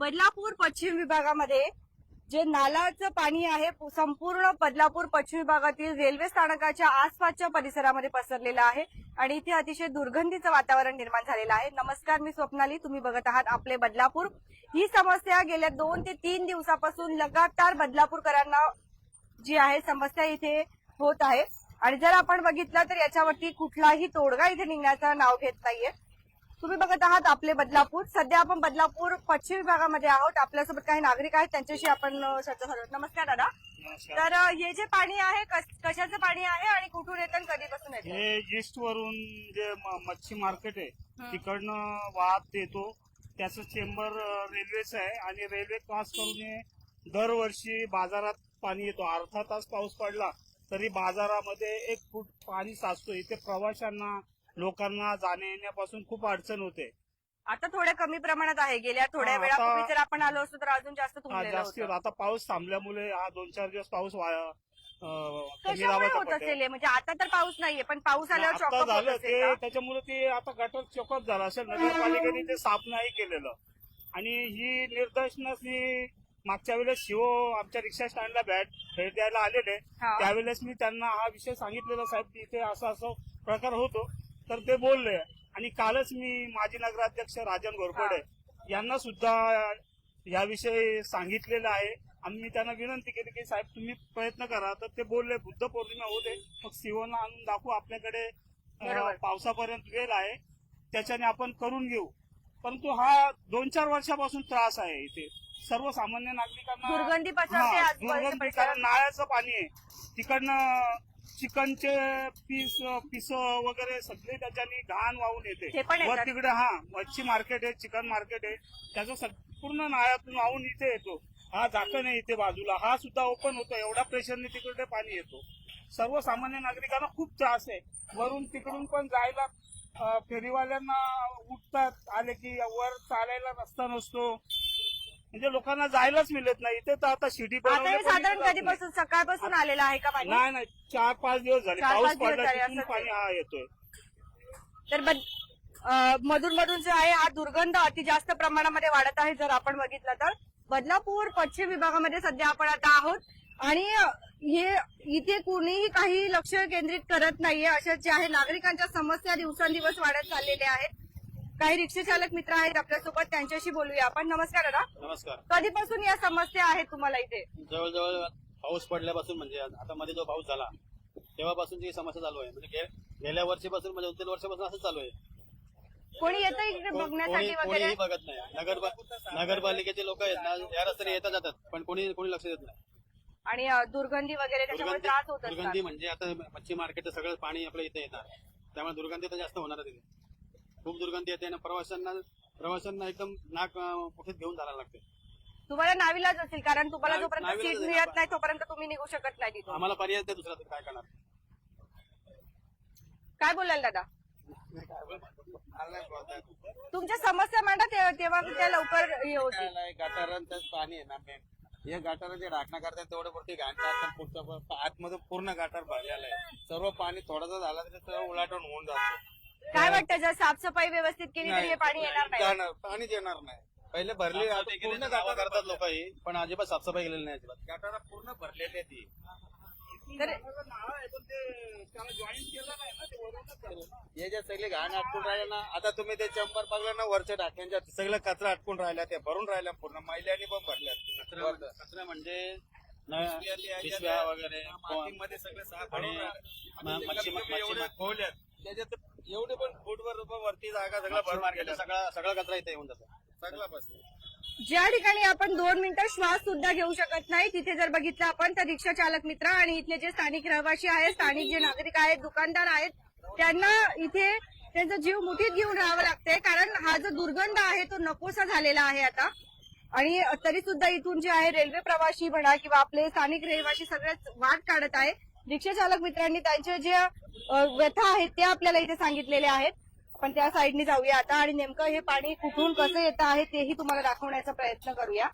बदलापूर पश्चिम विभागामध्ये जे नालाचं पाणी आहे संपूर्ण बदलापूर पश्चिम विभागातील रेल्वे स्थानकाच्या आसपासच्या परिसरामध्ये पसरलेलं आहे आणि इथे अतिशय दुर्गंधीचं वातावरण निर्माण झालेलं आहे. नमस्कार मी स्वप्नाली. तुम्ही बघत आहात आपले बदलापूर. ही समस्या गेल्या दोन ते तीन दिवसापासून लगातार बदलापूरकरांना जी आहे समस्या इथे होत आहे. आणि जर आपण बघितलं तर याच्यावरती कुठलाही तोडगा इथे निघण्याचं नाव घेत नाहीये. तुम्ही बघत आहात आपले बदलापूर. सध्या आपण बदलापूर पश्चिम विभागामध्ये आहोत. आपल्यासोबत काही नागरिक आहेत. त्यांच्याशी आपण चर्चा करूया नमस्कार दादा. तर हे जे पाणी आहे कशाचं पाणी आहे आणि कुठून येतं कधीपासून येतं? हे ईस्ट वरून जे मच्छी मार्केट आहे. तिकडनं वाहत येतो. त्याचं चेंबर रेल्वेचं आहे आणि रेल्वे क्रॉस करून हे दरवर्षी बाजारात पाणी येतो. अर्धा तास पाऊस पडला तरी बाजारामध्ये एक फूट पाणी साचतो. इथे प्रवाशांना लोकांना जाण्या येण्यापासून खूप अडचण होते आता थोड्या कमी प्रमाणात आहे गेल्या थोड्या हा, वेळापूर्वी आता- जर आपण आलो असतो तर अजून जास्त हा, तुंबलेलं जास्ती होतं होतं. आता पाऊस थांबल्यामुळे हा दोन चार दिवस पाऊस वाया अ, कमी कशामुळे दाबाचा होत पडतोय असेल हे? म्हणजे आता तर पाऊस नाहीये पण पाऊस आल्यावर आता चॉकअप होत झालं असेल ते? त्याच्यामुळे ते आता गटर चोकअप झालं असेल नगरपालिकेने ते साफ नाही केलेलं आणि ही निर्देशनाची मागच्या वेळेस शिव आमच्या रिक्षा स्टँडला बॅट भेट द्यायला आलेले हा. त्यावेळेस मी त्यांना हा विषय सांगितलेला साहेब की इथे असं असं प्रकार होतो तर ते बोलले. आणि कालच मी माजी नगराध्यक्ष राजन घोरपडे यांना सुद्धा याविषयी सांगितलेलं आहे. आणि मी त्यांना विनंती केली की साहेब तुम्ही प्रयत्न करा. तर ते बोलले बुद्ध पौर्णिमा होते मग शिवना आणून दाखवू. आपल्याकडे. पावसापर्यंत वेळ आहे. त्याच्याने आपण करून घेऊ. परंतु हा दोन चार वर्षापासून त्रास आहे इथे. सर्वसामान्य नागरिकांना दुर्गंधी दुर्गंधी. कारण नाळ्याचं पाणी आहे. तिकडनं चिकनचे पीस पिस वगैरे सगळे त्याच्याने घाण वाहून येते. येतात. तिकडे हा मच्छी मार्केट आहे चिकन मार्केट आहे. त्याचं संपूर्ण नाळ्यातून वाहून इथे येतो. हा झाकण आहे इथे बाजूला. हा सुद्धा ओपन होतो. एवढा प्रेशरने तिकडे पाणी येतो. सर्वसामान्य नागरिकांना खूप त्रास आहे. वरून तिकडून पण जायला फेरीवाल्यांना उठतात. आले की वर चालायला रस्ता नसतो. म्हणजे लोकांना जायलाच मिळत नाही. इथे तर आता शिडी आता बनवली हे पण साधारण. कधीपासून? सकाळपासून आलेलं आहे का पाणी? नाही नाही. चार पाच दिवस झाले. पाऊस दिवस पडला झाले, तिथून असं पाणी. हा येतोय. तर मधून मधून जो आहे हा दुर्गंध अति जास्त प्रमाणामध्ये वाढत आहे जर आपण बघितलं तर. बदलापूर पश्चिम विभागामध्ये सध्या आपण आता आहोत. आणि हे इथे कुणीही काही लक्ष केंद्रित करत नाहीये अशा जे आहे नागरिकांच्या समस्या दिवसेंदिवस वाढत चाललेल्या आहेत. काही रिक्षा चालक मित्र आहेत आपल्यासोबत त्यांच्याशी बोलूया. आपण नमस्कार दादा. नमस्कार. कधीपासून या समस्या आहेत तुम्हाला इथे? जवळजवळ पाऊस पडल्यापासून म्हणजे आता मध्ये जो पाऊस झाला तेव्हापासून जी समस्या चालू आहे. म्हणजे गे- गेल्या वर्षीपासून म्हणजे दोन तीन वर्षापासून असं चालू आहे. कोणी येतं इकडे बघण्यासाठी कोणी वगैरे? कोणीही बघत नाही. नगर नगरपालिकेचे लोक आहेत ना या रस्त्याने येतात जातात पण कोणी कोणी लक्ष देत नाही. आणि अं, दुर्गंधी वगैरे त्याच्यामुळे दुर्गंधी त्रास होत दुर्गंधी असतात म्हणजे आता मच्छी मार्केटचं सगळं पाणी आपल्या इथे येणार. त्यामुळे दुर्गंधी तर जास्त होणार तिथे खूप दुर्गंधी येते आणि प्रवाशांना प्रवाशांना एकदम नाक कुठेच घेऊन जायला लागते. तुम्हाला नाविलाज असेल कारण तुम्हाला नावि- जोपर्यंत नाविलाज सीट मिळत. नाही. तोपर्यंत तुम्ही निघू शकत नाही तिथून. आम्हाला पर्याय ते दुसरा तर काय करणार? काय बोलाल दादा? तुमच्या समस्या मांडा ते- तेव्हा त्या लवकर हे होतील. पाणी आहे ना मेन हे गटाराचे राखणं करतात तेवढं पुरती घाण टाकतात पुढचं प- आतमधून पूर्ण गटार भरलेला आहे. सर्व पाणी थोडासा झाला तरी सगळं उलाटून होऊन जातं. काय वाटतं जर साफसफाई व्यवस्थित केली तर हे पाणी येणार नाही? जाणार पाणीच येणार नाही. पहिले भरले आता पूर्ण करतात लोक पण अजिबात साफसफाई केलेली नाही अजिबात. गटारा पूर्ण भरलेली आहे ती. तर हे जे सगळे घाण अटकून राहिले ना आता तुम्ही ते चंबर बघला ना वरच्या टाक्यांच्या सगळं कचरा अटकून राहिला ते भरून राहिल्या पूर्ण महिलांनी पण भरल्या कचरा म्हणजे न- पिशव्या वगैरे मातीमध्ये सगळे साफ आणि. म- मच्छी- खोल्यात त्याच्यात एवढे पण फूटवर वरती जागा सगळं गेलं. सगळा सगळा कचरा इथे येऊन जातो. सगळं बस ज्या ठिकाणी आपण दोन मिनिटं श्वास सुद्धा घेऊ शकत नाही तिथे जर बघितलं आपण तर रिक्षा चालक मित्र आणि इथले जे स्थानिक रहिवासी आहेत स्थानिक जे नागरिक आहेत दुकानदार आहेत त्यांना इथे त्यांचा जीव मुठीत घेऊन राहावं लागतंय. कारण हा जो दुर्गंध आहे तो नकोसा झालेला आहे आता. आणि तरी सुद्धा इथून जे आहे रेल्वे प्रवासी म्हणा किंवा आपले स्थानिक रहिवासी सगळेच वाट काढत आहे. रिक्षा चालक मित्रांनी त्यांचे जे व्यथा आहेत त्या आपल्याला इथे सांगितलेल्या आहेत. आपण त्या साईडने जाऊया आता आणि नेमकं हे पाणी कुठून कसं येतं आहे तेही तुम्हाला दाखवण्याचा प्रयत्न करूया.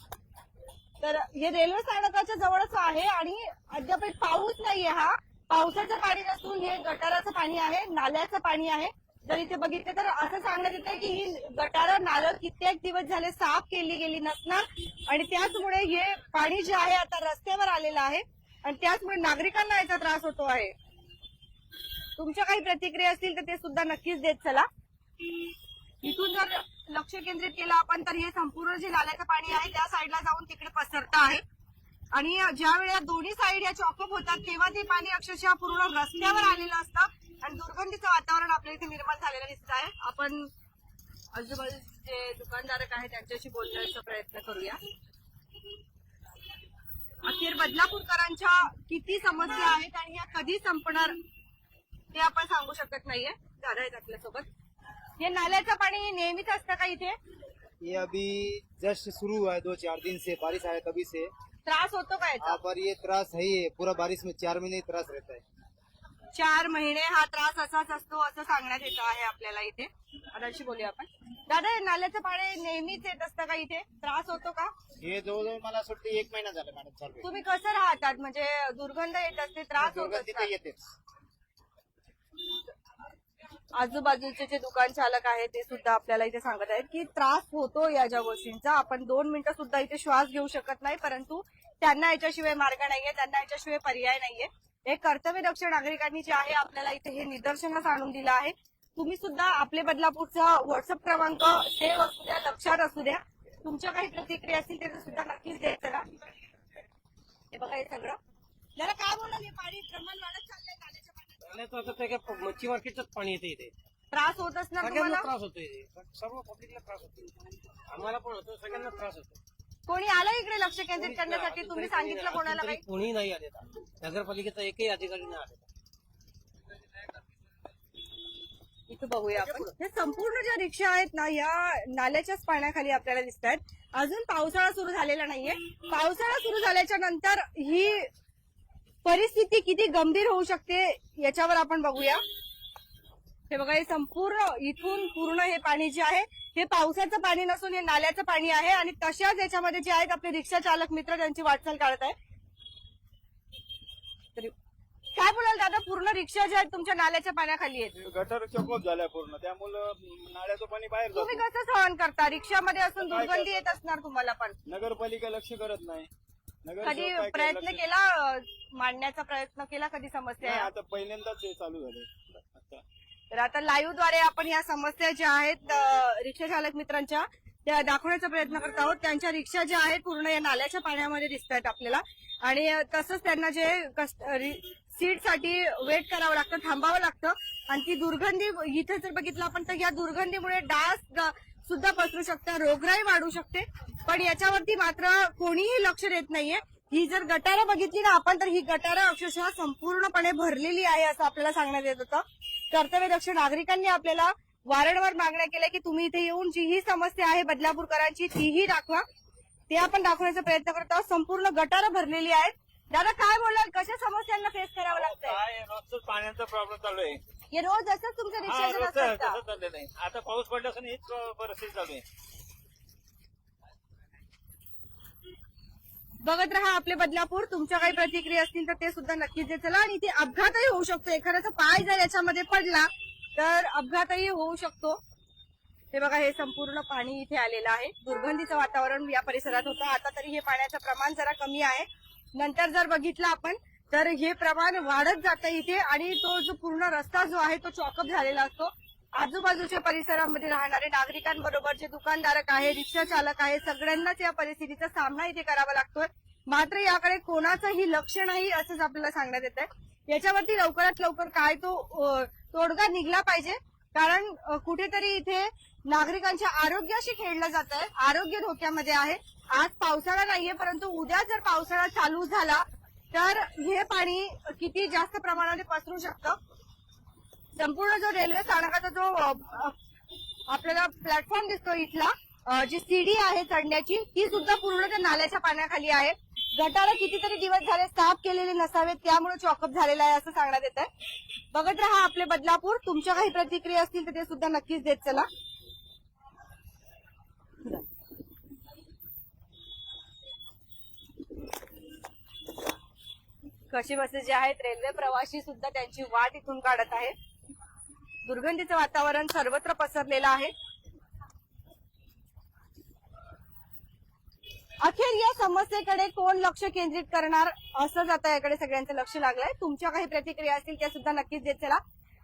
तर हे रेल्वे स्थानकाच्या जवळच आहे आणि अद्याप पाऊस नाहीये हा. पावसाचं पाणी नसून हे गटाराचं पाणी आहे नाल्याचं पाणी आहे. जर इथे बघितलं तर असं सांगण्यात येतं की ही गटारं नालं कित्येक दिवस झाले साफ केली गेली नसणार. आणि त्याचमुळे हे पाणी जे आहे आता रस्त्यावर आलेलं आहे. आणि त्याचमुळे नागरिकांना याचा त्रास होतो आहे. तुमच्या काही प्रतिक्रिया असतील तर ते सुद्धा नक्कीच देत चला. इथून जर लक्ष केंद्रित केलं आपण तर हे संपूर्ण जे नाल्याचं पाणी आहे त्या साईडला जाऊन तिकडे पसरतं आहे. आणि ज्या वेळेला दोन्ही साईड या चॉकअप होतात तेव्हा ते पाणी अक्षरशः पूर्ण रस्त्यावर आलेलं असतं आणि दुर्गंधीचं वातावरण आपल्या इथे निर्माण झालेलं दिसत आहे. आपण आजूबाजूचे जे दुकानदारक आहेत त्यांच्याशी बोलण्याचा प्रयत्न करूया. अखेर बदलापूरकरांच्या किती समस्या आहेत आणि या कधी संपणार ते आपण सांगू शकत नाहीये. दादा आहेत आपल्यासोबत. हे नाल्याचं पाणी नेहमीच असतं का इथे? ये अभी जस्ट शुरू हुआ है दो चार दिन से. बारिश आया तभी से. त्रास होतो का याचा? यहाँ पर ये त्रास है ही. है पूरा बारिश में चार महीने ही त्रास रहता है. चार महिने हा त्रास असाच असतो असं सांगण्यात येत आहे आपल्याला इथे. दादाशी बोलूया आपण. दादा हे नाल्याचं पाणी नेहमीच येत असतं का इथे? त्रास होतो का? हे जवळजवळ मला असं वाटतं एक महिना झाला मॅडम चालू. तुम्ही कसं राहतात? म्हणजे दुर्गंध येत असते त्रास होत. येतेच. आजूबाजूचे जे दुकान चालक आहेत ते सुद्धा आपल्याला इथे सांगत आहेत की त्रास होतो या ज्या गोष्टींचा. आपण दोन मिनिटं सुद्धा इथे श्वास घेऊ शकत नाही परंतु त्यांना याच्याशिवाय मार्ग नाहीये त्यांना याच्याशिवाय पर्याय नाहीये. एक कर्तव्यदक्ष नागरिकांनी जे आहे आपल्याला इथे हे निदर्शनास आणून दिलं आहे. तुम्ही सुद्धा आपले बदलापूरचा व्हॉट्सअप क्रमांक सेव्ह असू द्या लक्षात असू द्या. तुमच्या काही प्रतिक्रिया असतील ते सुद्धा नक्कीच देत चला. हे बघा हे सगळं. जरा काय बोलाल हे पाणी? प्रमाण वाढत चाललंय नाल्याच्या पाण्याचं? नाल्याचं आता ते काय मच्छी मार्केटच पाणी येते इथे. त्रास होत असणार सगळ्यांना तुम्हाला? त्रास होतो इथे. सर्व पब्लिकला त्रास होतो आम्हाला पण होतो सगळ्यांना त्रास होतो कोणी आलं इकडे लक्ष केंद्रित करण्यासाठी? तुम्ही सांगितलं कोणाला काही? कोणी नाही आले नगरपालिकेचा एकही अधिकारी नाही आले इथं बघूया आपण. हे संपूर्ण ज्या रिक्षा आहेत ना या नाल्याच्याच पाण्याखाली आपल्याला दिसत आहेत अजून पावसाळा सुरू झालेला नाहीये. पावसाळा सुरू झाल्याच्यानंतर ही परिस्थिती किती गंभीर होऊ शकते याच्यावर आपण बघूया. हे बघा हे संपूर्ण इथून पूर्ण हे पाणी जे आहे हे पावसाचं पाणी नसून हे नाल्याचं पाणी आहे आणि तशाच याच्यामध्ये जे आहेत आपले रिक्षा चालक मित्र त्यांची वाटचाल काढत आहे काय बोलाल दादा पूर्ण रिक्षा ज्या आहेत तुमच्या नाल्याच्या पाण्याखाली आहेत. गटर चकोप झाल्या पूर्ण. त्यामुळं नाल्याचं पाणी बाहेर तुम्ही जातं कसं सहन करता? रिक्षामध्ये असून काय दुर्गंधी? येत असणार तुम्हाला पण. नगरपालिका लक्ष करत नाही. कधी काय प्रयत्न केला अं, मांडण्याचा प्रयत्न केला कधी समस्या नाही, या? आता पहिल्यांदाच हे चालू झाले. आता तर आता लाईव्हद्वारे आपण या समस्या ज्या आहेत अं, रिक्षा चालक मित्रांच्या त्या दाखवण्याचा प्रयत्न करत आहोत. त्यांच्या रिक्षा ज्या आहेत पूर्ण या नाल्याच्या पाण्यामध्ये दिसत आहेत आपल्याला. आणि अं, तसंच त्यांना जे सीट साठी वेट करावं लागतं थांबावं लागतं. आणि ती दुर्गंधी इथे जर बघितलं आपण तर या दुर्गंधीमुळे डास सुद्धा पसरू शकतात रोगराई वाढू शकते. पण याच्यावरती मात्र कोणीही लक्ष देत नाहीये. ही जर गटारं बघितली ना आपण तर ही गटारं अक्षरशः संपूर्णपणे भरलेली आहे असं आपल्याला सांगण्यात येत होतं. कर्तव्यदक्ष नागरिकांनी आपल्याला वारंवार मागण्या केल्या की तुम्ही इथे येऊन जी ही समस्या आहे बदलापूरकरांची तीही दाखवा. ते आपण दाखवण्याचा प्रयत्न करत आहोत. संपूर्ण गटारं भरलेली आहेत. दादा काय बोलाल कशा समस्यांना फेस करावं लागतंय? काय रोजच पाण्याचा प्रॉब्लेम चालू आहे. हे रोज असंच हा रिक्षाचं रोजचं का? तसं चाललेलं आहे. आता पाऊस पडल्यापासून हीच परिस्थिती चालू आहे. बघत राहा आपले बदलापूर. तुमच्या काही प्रतिक्रिया असतील तर ते सुद्धा नक्कीच देत चला. आणि इथे अपघातही होऊ शकतो. एखाद्याचा पाय जर याच्यामध्ये पडला तर अपघातही होऊ शकतो. हे बघा हे संपूर्ण पाणी इथे आलेलं आहे. दुर्गंधीचं वातावरण या परिसरात होतं. आता तरी हे पाण्याचं प्रमाण जरा कमी आहे. नंतर जर बघितलं आपण तर हे प्रमाण वाढत जातं इथे आणि तो जो पूर्ण रस्ता जो आहे तो चॉकअप झालेला असतो. आजूबाजूच्या परिसरामध्ये राहणारे नागरिकांबरोबर जे दुकानदारक आहे रिक्षा चालक आहे सगळ्यांनाच या परिस्थितीचा सामना इथे करावा लागतोय. मात्र याकडे कोणाचंही लक्ष नाही असंच आपल्याला सांगण्यात येत आहे याच्यावरती लवकरात लवकर काय तो तोडगा निघला पाहिजे. कारण कुठेतरी इथे नागरिकांच्या आरोग्याशी खेळलं जात आहे आरोग्य धोक्यामध्ये आहे. आज पावसाळा नाहीये परंतु उद्या जर पावसाळा चालू झाला तर हे पाणी किती जास्त प्रमाणामध्ये पसरू शकतं? संपूर्ण जो रेल्वे स्थानकाचा जो आपल्याला प्लॅटफॉर्म दिसतो इथला जी सीडी आहे चढण्याची ती सुद्धा पूर्ण त्या नाल्याच्या पाण्याखाली आहे. गटाला कितीतरी दिवस झाले साफ केलेले नसावेत त्यामुळे चॉकअप झालेला आहे असं सांगण्यात येत आहे बघत राहा आपले बदलापूर. तुमच्या काही प्रतिक्रिया असतील तर ते सुद्धा नक्कीच देत चला. कशी बसेस जे आहेत रेल्वे प्रवासी सुद्धा त्यांची वाट इथून काढत आहेत. दुर्गंधीचं वातावरण सर्वत्र पसरलेलं आहे. अखेर या समस्येकडे कोण लक्ष केंद्रित करणार असं जाता याकडे सगळ्यांचं लक्ष लागलंय. तुमच्या काही प्रतिक्रिया असतील त्या सुद्धा नक्कीच देत चला.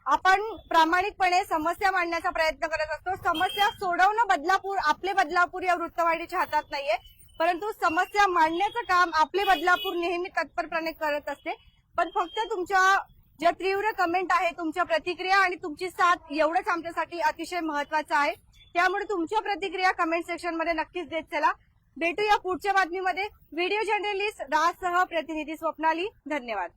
आपण प्रामाणिकपणे समस्या मांडण्याचा प्रयत्न करत असतो. समस्या सोडवणं बदलापूर आपले बदलापूर या वृत्तवाहिनीच्या हातात नाहीये. परंतु समस्या मांडण्याचं काम आपले बदलापूर नेहमी तत्परपणे करत असते. पण फक्त तुमच्या ज्या तीव्र कमेंट आहे तुमच्या प्रतिक्रिया आणि तुमची साथ एवढंच आमच्यासाठी अतिशय महत्वाचं आहे. त्यामुळे तुमच्या प्रतिक्रिया कमेंट सेक्शनमध्ये नक्कीच देत चला. भेटूया पुढच्या बातमीमध्ये. व्हिडिओ जर्नलिस्ट राजसह प्रतिनिधी स्वप्नाली. धन्यवाद.